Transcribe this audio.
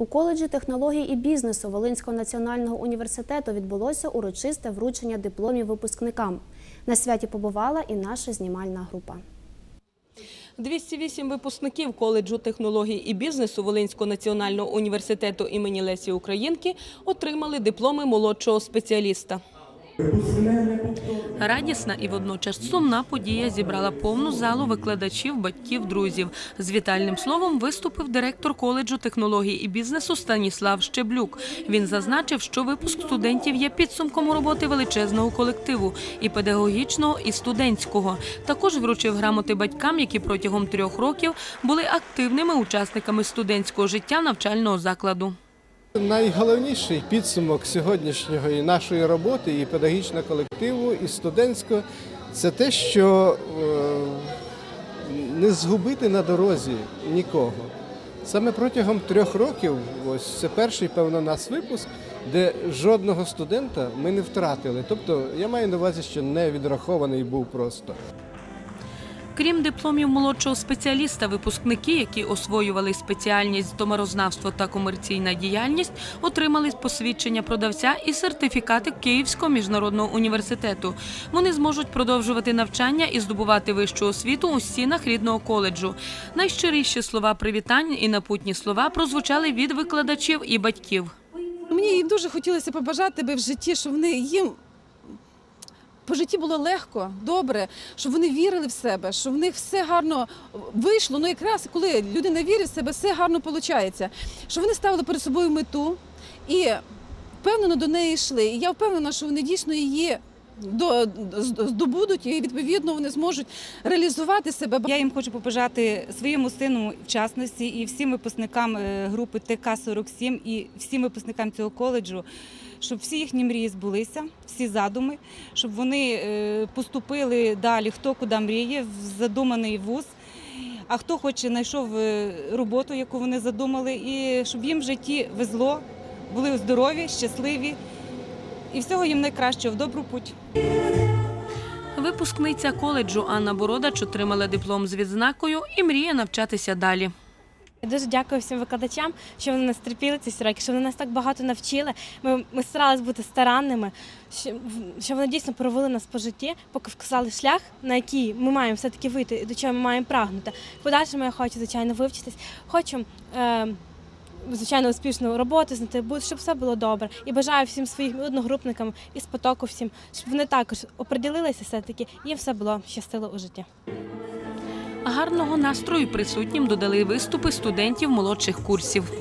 У коледжі технологій і бізнесу Волинського національного університету відбулося урочисте вручення дипломів випускникам. На святі побувала і наша знімальна група. 208 випускників коледжу технологій і бізнесу Волинського національного університету імені Лесі Українки отримали дипломи молодшого спеціаліста. Радісна і водночас сумна подія зібрала повну залу викладачів, батьків, друзів. З вітальним словом виступив директор коледжу технологій і бізнесу Станіслав Щеблюк. Він зазначив, що випуск студентів є підсумком роботи величезного колективу і педагогічного, і студентського. Також вручив грамоти батькам, які протягом трьох років були активними учасниками студентського життя навчального закладу. Найголовніший підсумок сьогоднішньої нашої роботи і педагогічного колективу, і студентського це те, що е, не згубити на дорозі нікого. Саме протягом трьох років, ось це перший, певно, нас випуск, де жодного студента ми не втратили. Тобто я маю на увазі, що не відрахований був просто. Крім дипломів молодшого спеціаліста, випускники, які освоювали спеціальність томарознавство та комерційна діяльність, отримали посвідчення продавця і сертифікати Київського міжнародного університету. Вони зможуть продовжувати навчання і здобувати вищу освіту у стінах рідного коледжу. Найщиріші слова привітань і напутні слова прозвучали від викладачів і батьків. Мені дуже хотілося побажати би в житті, щоб вони їм по житті було легко, добре, щоб вони вірили в себе, щоб в них все гарно вийшло. Ну якраз коли людина вірить в себе, все гарно виходить. Щоб вони ставили перед собою мету і впевнено до неї йшли. І я впевнена, що вони дійсно її здобудуть і відповідно вони зможуть реалізувати себе. Я їм хочу побажати своєму сину в частності і всім випускникам е, групи ТК-47 і всім випускникам цього коледжу, щоб всі їхні мрії збулися, всі задуми, щоб вони е, поступили далі, хто куди мріє, в задуманий вуз. А хто хоче, знайшов е, роботу, яку вони задумали, і щоб їм в житті везло, були здорові, щасливі і всього їм найкращого в добру путь. Випускниця коледжу Анна Бородач отримала диплом з відзнакою і мріє навчатися далі. Я дуже дякую всім викладачам, що вони нас терпіли ці всі роки, що вони нас так багато навчили. Ми, ми старалися бути старанними, що, що вони дійсно провели нас по житті, поки вказали шлях, на який ми маємо все-таки вийти і до чого ми маємо прагнути. В Подальшому я хочу, звичайно, вивчитись. Хочу. Е, Звичайно, успішну роботу знайти, щоб все було добре. І бажаю всім своїм одногрупникам із потоку всім, щоб вони також оприділилися все-таки, і їм все було щастило у житті. Гарного настрою присутнім додали виступи студентів молодших курсів.